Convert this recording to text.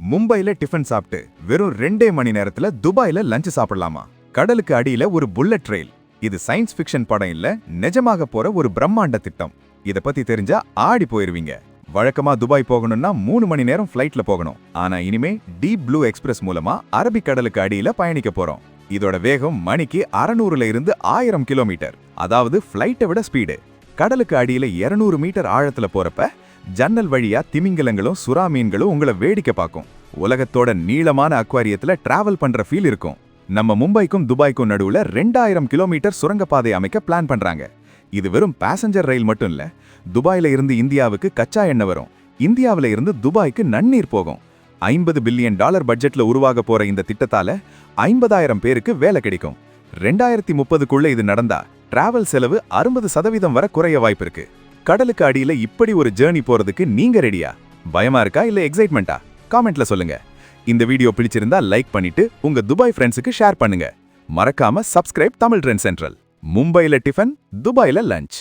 மும்பையில tiffin சாப்பிட்டு வெறும் ரெண்டே மணி நேரத்துல துபாயில லஞ்ச் சாப்பிடலாமா? கடலுக்கு அடியில ஒரு புல்லட் ட்ரெயில் இது சயின்ஸ் ஃபிக்ஷன் படம் இல்ல நிஜமாக போற ஒரு பிரம்மாண்ட திட்டம். இத பத்தி தெரிஞ்சா ஆடி போயிருவீங்க. வழக்கமா துபாய் போகணும்னா மூணு மணி நேரம் ஃப்ளைட்ல போகணும். ஆனா இனிமே டீப் ப்ளூ எக்ஸ்பிரஸ் மூலமா அரபிக் கடலுக்கு அடியில பயணிக்க போறோம். இதோட வேகம் மணிக்கு அறநூறுல இருந்து ஆயிரம் கிலோமீட்டர் அதாவது ஃப்ளைட்டை விட ஸ்பீடு கடலுக்கு அடியில 200 மீட்டர் ஆழத்துல போறப்ப ஜன்னல் வழியா திமிங்கலங்களும் சுறா மீன்களும் உங்களை வேடிக்கை பார்க்கும். உலகத்தோட நீளமான அக்வாரியத்துல டிராவல் பண்ற ஃபீல் இருக்கும். நம்ம மும்பைக்கும் துபாய்க்கும் நடுவுல ரெண்டாயிரம் கிலோமீட்டர் சுரங்கப்பாதை அமைக்க பிளான் பண்றாங்க. இது வெறும் பேசஞ்சர் ரயில் மட்டும் இல்ல துபாயில இருந்து இந்தியாவுக்கு கச்சா எண்ணெய் வரும். இந்தியாவில இருந்து துபாய்க்கு நன்னீர் போகும். ஐம்பது பில்லியன் டாலர் பட்ஜெட்ல உருவாக போற இந்த திட்டத்தால ஐம்பதாயிரம் பேருக்கு வேலை கிடைக்கும். ரெண்டாயிரத்தி முப்பதுக்குள்ள இது நடந்தா டிராவல் செலவு அறுபது சதவீதம் வரை குறைய வாய்ப்பு இருக்கு. கடலுக்கு அடியில இப்படி ஒரு ஜேர்னி போறதுக்கு நீங்க ரெடியா பயமா இருக்கா இல்ல எக்ஸைட்மெண்ட்டா காமெண்ட்ல சொல்லுங்க. இந்த வீடியோ பிடிச்சிருந்தா லைக் பண்ணிட்டு உங்க துபாய் ஃப்ரெண்ட்ஸுக்கு ஷேர் பண்ணுங்க. மறக்காம சப்ஸ்கிரைப் தமிழ் ட்ரெண்ட் சென்ட்ரல் மும்பைல டிஃபன் துபாயில் லஞ்ச்